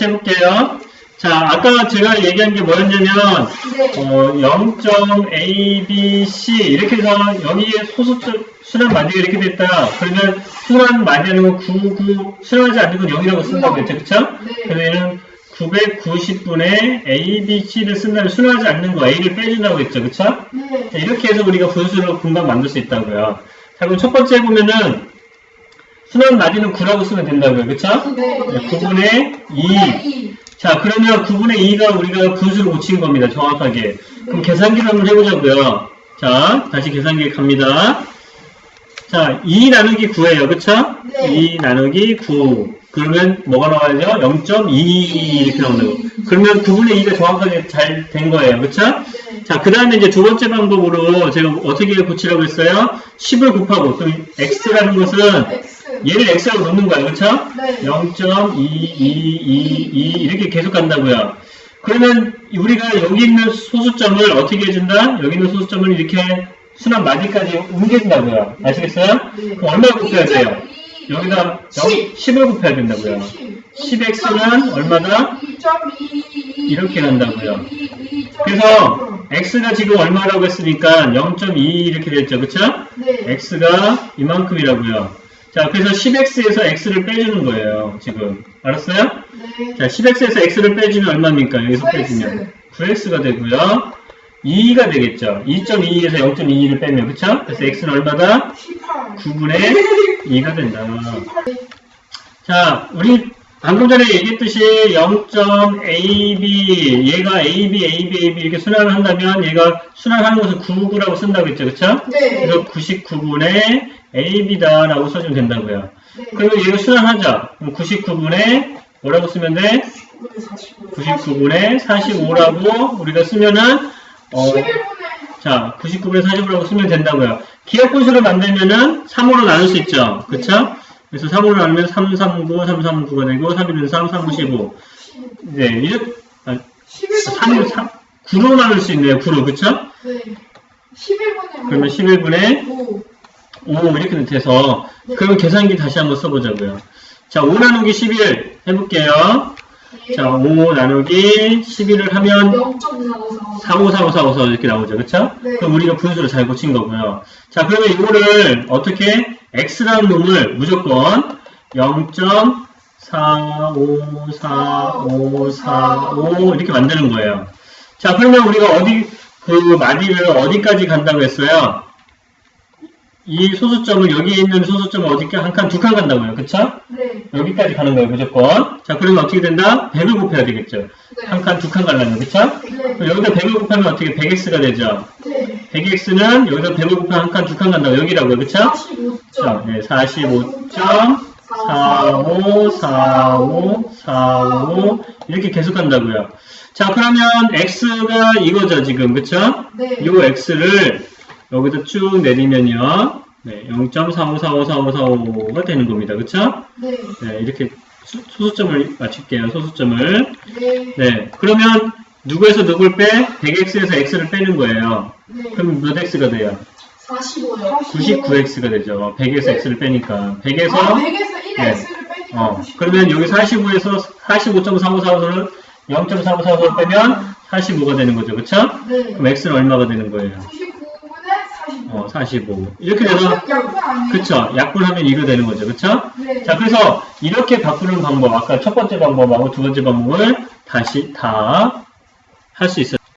해볼게요. 자, 아까 제가 얘기한 게 뭐였냐면, 네. 어, 0.abc 이렇게 해서 여기에 소수점 순환 마디가 이렇게 됐다. 그러면 순환 마디하는 건 99, 순환하지 않는 건 0이라고 쓴다고 했죠. 그쵸? 네. 그래서 얘는 990분의 a, b, c를 쓴다면 순환하지 않는 거 a를 빼준다고 했죠. 그쵸? 네. 자, 이렇게 해서 우리가 분수를 금방 만들 수 있다고요. 자, 그럼 첫 번째 보면은 순환 마디는 9라고 쓰면 된다고요. 그쵸? 네. 9분의 2. 2. 자, 그러면 9분의 2가 우리가 분수로 고친 겁니다. 정확하게. 그럼 계산기를 한번 해보자고요. 자, 다시 계산기 갑니다. 자, 2 나누기 9예요. 그쵸? 네. 2 나누기 9. 그러면 뭐가 나와야죠? 0.2 이렇게 나온다고. 그러면 9분의 2가 정확하게 잘 된 거예요. 그쵸? 네. 자, 그 다음에 이제 두 번째 방법으로 제가 어떻게 고치라고 했어요? 10을 곱하고, 또 x라는 것은. 얘를 x라고 놓는 거예요. 그쵸? 네. 0.2222 이렇게 계속 간다고요. 그러면 우리가 여기 있는 소수점을 어떻게 해준다? 여기 있는 소수점을 이렇게 순환 마디까지 옮겨준다고요. 아시겠어요? 네. 그럼 얼마 곱해야 돼요? 여기다 10. 10을 곱해야 된다고요. 10x는 얼마다? 2.2. 이렇게 간다고요. 그래서 x가 지금 얼마라고 했으니까 0.2 이렇게 됐죠. 그쵸? 네. x가 이만큼이라고요. 자, 그래서 10x에서 x를 빼주는 거예요. 지금. 알았어요? 네. 자, 10x에서 x를 빼주면 얼마입니까? 여기서 빼주면. 9x가 되고요. 2가 되겠죠. 2.22에서 0.22를 빼면, 그쵸? 그래서 x는 얼마다? 18. 9분의 2가 된다. 18. 자, 우리 방금 전에 얘기했듯이 0.ab, 얘가 ab, ab, ab 이렇게 순환을 한다면 얘가 순환하는 것을 99라고 쓴다고 했죠. 그쵸? 네. 그래서 99분의 ab다 라고 써주면 된다고요. 네. 그러면 얘가 순환하죠. 그럼 99분의 뭐라고 쓰면 돼? 99분의 45라고 우리가 쓰면은 어, 11분의 자 99분의 45라고 쓰면 된다고요. 기억분수를 만들면은 3으로 나눌 수 있죠. 그쵸? 그래서 3으로 나누면 339, 339가 되고 3 1은 3, 3, 15. 네, 이렇게 아, 3, 11분의 3, 9로 나눌 수 있네요. 9로 그쵸? 네. 11분의 그러면 11분의 5. 5 이렇게 돼서 그러면 계산기 다시 한번 써보자고요. 자, 5 나누기 11 해볼게요. 자, 5 나누기 11을 하면 0.4545. 454545 이렇게 나오죠. 그쵸? 네. 그럼 우리가 분수를 잘 고친 거고요. 자, 그러면 이거를 어떻게 x라는 놈을 무조건 0.454545 이렇게 만드는 거예요. 자, 그러면 우리가 어디 그 마디를 어디까지 간다고 했어요? 이 소수점을 여기 있는 소수점을 어디까 한 칸, 두 칸 간다고요. 그쵸? 네. 여기까지 가는 거예요, 무조건. 자, 그러면 어떻게 된다? 100을 곱해야 되겠죠. 네. 한 칸, 두 칸 가려면, 그쵸? 네. 여기다 100을 곱하면 어떻게 100x가 되죠? 네. 100x는 여기다 100을 곱하면 한 칸, 두 칸 간다고 여기라고요, 그쵸? 45점. 자, 네, 45.454545 이렇게 계속 간다고요. 자, 그러면 x가 이거죠, 지금, 그쵸? 네. 이 x를 여기다 쭉 내리면요. 네, 0.45454545가 되는 겁니다. 그쵸? 네. 네, 이렇게 수- 소수점을 맞출게요. 소수점을. 네. 네, 그러면 누구에서 누굴 빼? 100x에서 x를 빼는 거예요. 네. 그럼 몇 x가 돼요? 45요. 99x가 되죠. 100에서 x를 빼니까. 100에서, 아, 100에서 1의 네. x를 빼니까 어, 99. 그러면 여기 45에서 45.4545를 0.4545를 빼면 45가 되는 거죠. 그쵸? 네. 그럼 x는 얼마가 되는 거예요? 99분의 45. 어, 45. 이렇게 돼서, 아니에요? 그쵸? 약분하면 이거 되는 거죠. 그쵸? 네. 자, 그래서 이렇게 바꾸는 방법, 아까 첫 번째 방법하고 두 번째 방법을 다시 다 할 수 있어요.